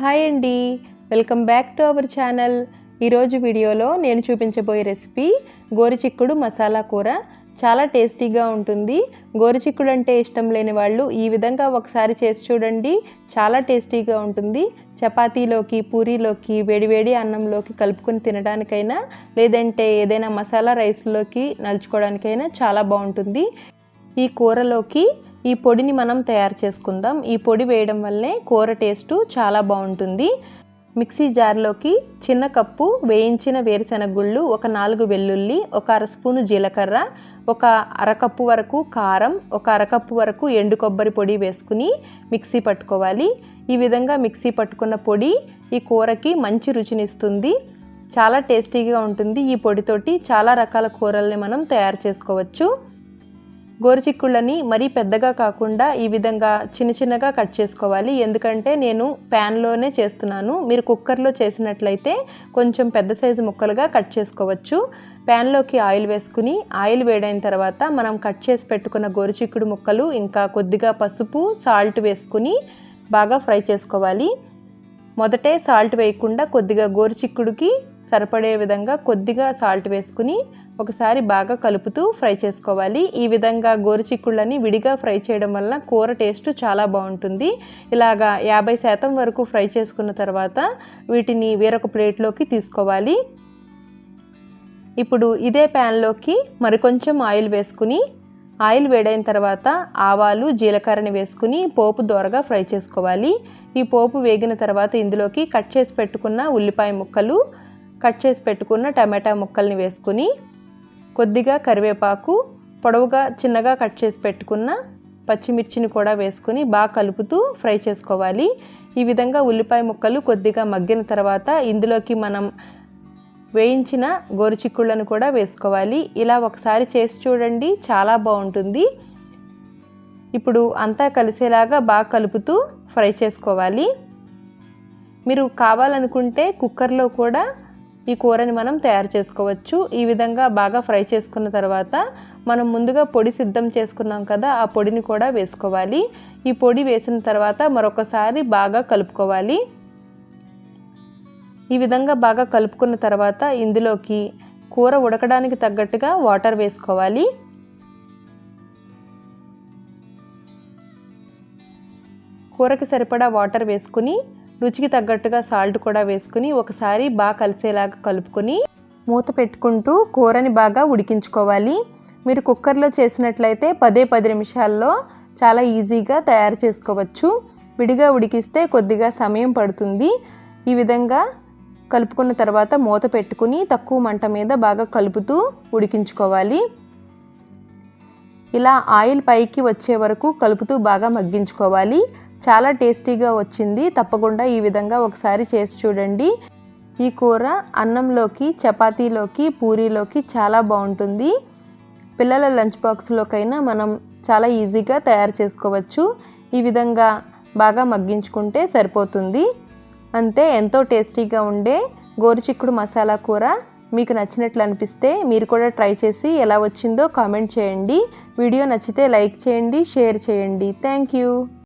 Hi అండి. Welcome back to our channel. ఈరోజు వీడియోలో నేను చూపించబోయే రెసిపీ గోరుచిక్కుడు మసాలా కూర. చాలా టేస్టీగా ఉంటుంది. గోరుచిక్కుడు అంటే ఇష్టం లేని వాళ్ళు ఈ విధంగా ఒకసారి చేసి చూడండి. చాలా టేస్టీగా ఉంటుంది. చపాతీలోకి పూరీలోకి వేడివేడి అన్నంలోకి కలుపుకొని తినడానికైనా లేదంటే ఏదైనా మసాలా రైస్లోకి నలుచుకోవడానికైనా చాలా బాగుంటుంది. ఈ కూరలోకి ఈ పొడిని మనం తయారు చేసుకుందాం. ఈ పొడి వేయడం వల్లే కూర టేస్టు చాలా బాగుంటుంది. మిక్సీ జార్లోకి చిన్న కప్పు వేయించిన వేరుశెనగ గుళ్ళు ఒక నాలుగు వెల్లుల్లి ఒక అర స్పూను జీలకర్ర ఒక అరకప్పు వరకు కారం ఒక అరకప్పు వరకు ఎండు కొబ్బరి పొడి వేసుకుని మిక్సీ పట్టుకోవాలి. ఈ విధంగా మిక్సీ పట్టుకున్న పొడి ఈ కూరకి మంచి రుచినిస్తుంది. చాలా టేస్టీగా ఉంటుంది ఈ పొడితోటి. చాలా రకాల కూరల్ని మనం తయారు చేసుకోవచ్చు. గోరుచిక్కుళ్ళని మరీ పెద్దగా కాకుండా ఈ విధంగా చిన్న చిన్నగా కట్ చేసుకోవాలి. ఎందుకంటే నేను ప్యాన్లోనే చేస్తున్నాను. మీరు కుక్కర్లో చేసినట్లయితే కొంచెం పెద్ద సైజు ముక్కలుగా కట్ చేసుకోవచ్చు. ప్యాన్లోకి ఆయిల్ వేసుకుని ఆయిల్ వేడైన తర్వాత మనం కట్ చేసి పెట్టుకున్న గోరుచిక్కుడు ముక్కలు ఇంకా కొద్దిగా పసుపు సాల్ట్ వేసుకుని బాగా ఫ్రై చేసుకోవాలి. మొదటే సాల్ట్ వేయకుండా కొద్దిగా గోరుచిక్కుడికి సరిపడే విధంగా కొద్దిగా సాల్ట్ వేసుకుని ఒకసారి బాగా కలుపుతూ ఫ్రై చేసుకోవాలి. ఈ విధంగా గోరుచిక్కుళ్ళని విడిగా ఫ్రై చేయడం వలన కూర టేస్ట్ చాలా బాగుంటుంది. ఇలాగా యాభై శాతం వరకు ఫ్రై చేసుకున్న తర్వాత వీటిని వేరొక ప్లేట్లోకి తీసుకోవాలి. ఇప్పుడు ఇదే ప్యాన్లోకి మరికొంచెం ఆయిల్ వేసుకుని ఆయిల్ వేడైన తర్వాత ఆవాలు జీలకర్రని వేసుకుని పోపు దోరగా ఫ్రై చేసుకోవాలి. ఈ పోపు వేగిన తర్వాత ఇందులోకి కట్ చేసి పెట్టుకున్న ఉల్లిపాయ ముక్కలు కట్ చేసి పెట్టుకున్న టమాటా ముక్కల్ని వేసుకుని కొద్దిగా కరివేపాకు పొడవుగా చిన్నగా కట్ చేసి పెట్టుకున్న పచ్చిమిర్చిని కూడా వేసుకుని బాగా కలుపుతూ ఫ్రై చేసుకోవాలి. ఈ విధంగా ఉల్లిపాయ ముక్కలు కొద్దిగా మగ్గిన తర్వాత ఇందులోకి మనం వేయించిన గోరుచిక్కుళ్ళను కూడా వేసుకోవాలి. ఇలా ఒకసారి చేసి చూడండి చాలా బాగుంటుంది. ఇప్పుడు అంతా కలిసేలాగా బాగా కలుపుతూ ఫ్రై చేసుకోవాలి. మీరు కావాలనుకుంటే కుక్కర్లో కూడా ఈ కూరని మనం తయారు చేసుకోవచ్చు. ఈ విధంగా బాగా ఫ్రై చేసుకున్న తర్వాత మనం ముందుగా పొడి సిద్ధం చేసుకున్నాం కదా ఆ పొడిని కూడా వేసుకోవాలి. ఈ పొడి వేసిన తర్వాత మరొకసారి బాగా కలుపుకోవాలి. ఈ విధంగా బాగా కలుపుకున్న తర్వాత ఇందులోకి కూర ఉడకడానికి తగ్గట్టుగా వాటర్ వేసుకోవాలి. కూరకి సరిపడా వాటర్ వేసుకుని రుచికి తగ్గట్టుగా సాల్ట్ కూడా వేసుకుని ఒకసారి బాగా కలిసేలాగా కలుపుకొని మూత పెట్టుకుంటూ కూరని బాగా ఉడికించుకోవాలి. మీరు కుక్కర్లో చేసినట్లయితే పదే పది నిమిషాల్లో చాలా ఈజీగా తయారు చేసుకోవచ్చు. విడిగా ఉడికిస్తే కొద్దిగా సమయం పడుతుంది. ఈ విధంగా కలుపుకున్న తర్వాత మూత పెట్టుకుని తక్కువ మంట మీద బాగా కలుపుతూ ఉడికించుకోవాలి. ఇలా ఆయిల్ పైకి వచ్చే వరకు కలుపుతూ బాగా మగ్గించుకోవాలి. చాలా టేస్టీగా వచ్చింది. తప్పకుండా ఈ విధంగా ఒకసారి చేసి చూడండి. ఈ కూర అన్నంలోకి చపాతీలోకి పూరీలోకి చాలా బాగుంటుంది. పిల్లల లంచ్ బాక్స్లోకైనా మనం చాలా ఈజీగా తయారు చేసుకోవచ్చు. ఈ విధంగా బాగా మగ్గించుకుంటే సరిపోతుంది. అంతే ఎంతో టేస్టీగా ఉండే గోరుచిక్కుడు మసాలా కూర మీకు నచ్చినట్లు అనిపిస్తే మీరు కూడా ట్రై చేసి ఎలా వచ్చిందో కామెంట్ చేయండి. వీడియో నచ్చితే లైక్ చేయండి షేర్ చేయండి. Thank you.